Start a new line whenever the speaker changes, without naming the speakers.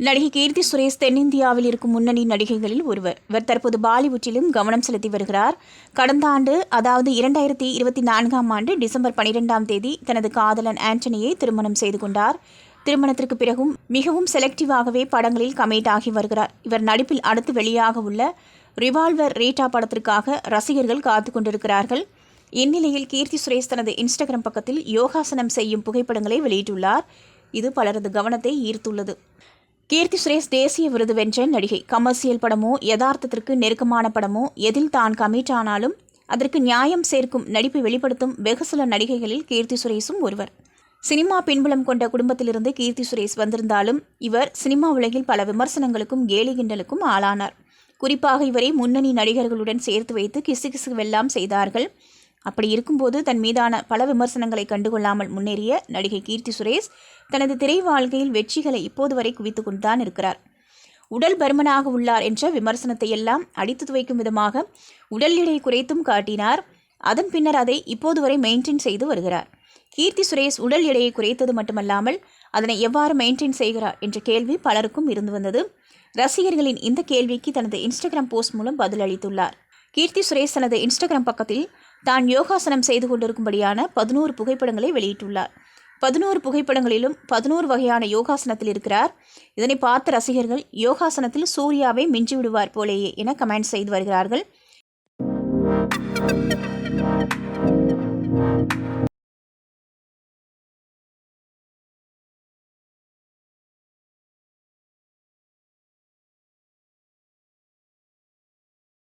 நடிகை கீர்த்தி சுரேஷ் தென்னிந்தியாவில் இருக்கும் முன்னணி நடிகைகளில் ஒருவர். இவர் தற்போது பாலிவுட்டிலும் கவனம் செலுத்தி வருகிறார். கடந்த ஆண்டு அதாவது இரண்டாயிரத்தி இருபத்தி நான்காம் ஆண்டு டிசம்பர் பனிரெண்டாம் தேதி தனது காதலன் ஆண்டனியை திருமணம் செய்து கொண்டார். திருமணத்திற்கு பிறகும் மிகவும் செலக்டிவாகவே படங்களில் கமெண்ட் ஆகி வருகிறார். இவர் நடிப்பில் அடுத்து வெளியாக உள்ள ரிவால்வர் ரீட்டா படத்திற்காக ரசிகர்கள் காத்து கொண்டிருக்கிறார்கள். இந்நிலையில் கீர்த்தி சுரேஷ் தனது இன்ஸ்டாகிராம் பக்கத்தில் யோகாசனம் செய்யும் புகைப்படங்களை வெளியிட்டுள்ளார். இது பலரது கவனத்தை ஈர்த்துள்ளது. கீர்த்தி சுரேஷ் தேசிய விருது வென்ற நடிகை. கமர்சியல் படமோ யதார்த்தத்திற்கு நெருக்கமான படமோ எதில் தான் கமிட் ஆனாலும் அதற்கு நியாயம் சேர்க்கும் நடிப்பை வெளிப்படுத்தும் வெகு சில நடிகைகளில் கீர்த்தி சுரேஷும் ஒருவர். சினிமா பின்புலம் கொண்ட குடும்பத்திலிருந்து கீர்த்தி சுரேஷ் வந்திருந்தாலும் இவர் சினிமா உலகில் பல விமர்சனங்களுக்கும் கேலி கிண்டலுக்கும் ஆளானார். குறிப்பாக இவரை முன்னணி நடிகர்களுடன் சேர்த்து வைத்து கிசுகிசுவெல்லாம் செய்தார்கள். அப்படி இருக்கும்போது தன் மீதான பல விமர்சனங்களை கண்டுகொள்ளாமல் முன்னேறிய நடிகை கீர்த்தி சுரேஷ் தனது திரை வாழ்க்கையில் வெற்றிகளை இப்போது வரை குவித்து கொண்டுதான் இருக்கிறார். உடல் பருமனாக உள்ளார் என்ற விமர்சனத்தை எல்லாம் அடித்து துவைக்கும் விதமாக உடல் எடை குறைத்தும் காட்டினார். அதன் பின்னர் அதை இப்போது வரை மெயின்டைன் செய்து வருகிறார். கீர்த்தி சுரேஷ் உடல் எடையை குறைத்தது மட்டுமல்லாமல் அதனை எவ்வாறு மெயின்டைன் செய்கிறார் என்ற கேள்வி பலருக்கும் இருந்து வந்தது. ரசிகர்களின் இந்த கேள்விக்கு தனது இன்ஸ்டாகிராம் போஸ்ட் மூலம் பதிலளித்துள்ளார் கீர்த்தி சுரேஷ் தனது இன்ஸ்டாகிராம் பக்கத்தில் தான் யோகாசனம் செய்து கொண்டிருக்கும்படியான பதினோரு புகைப்படங்களை வெளியிட்டுள்ளார். பதினோரு புகைப்படங்களிலும் பதினோரு வகையான யோகாசனத்தில் இருக்கிறார். இதனை பார்த்த ரசிகர்கள் யோகாசனத்தில் சூர்யாவை மிஞ்சி விடுவார் போலேயே என கமெண்ட் செய்து வருகிறார்கள்.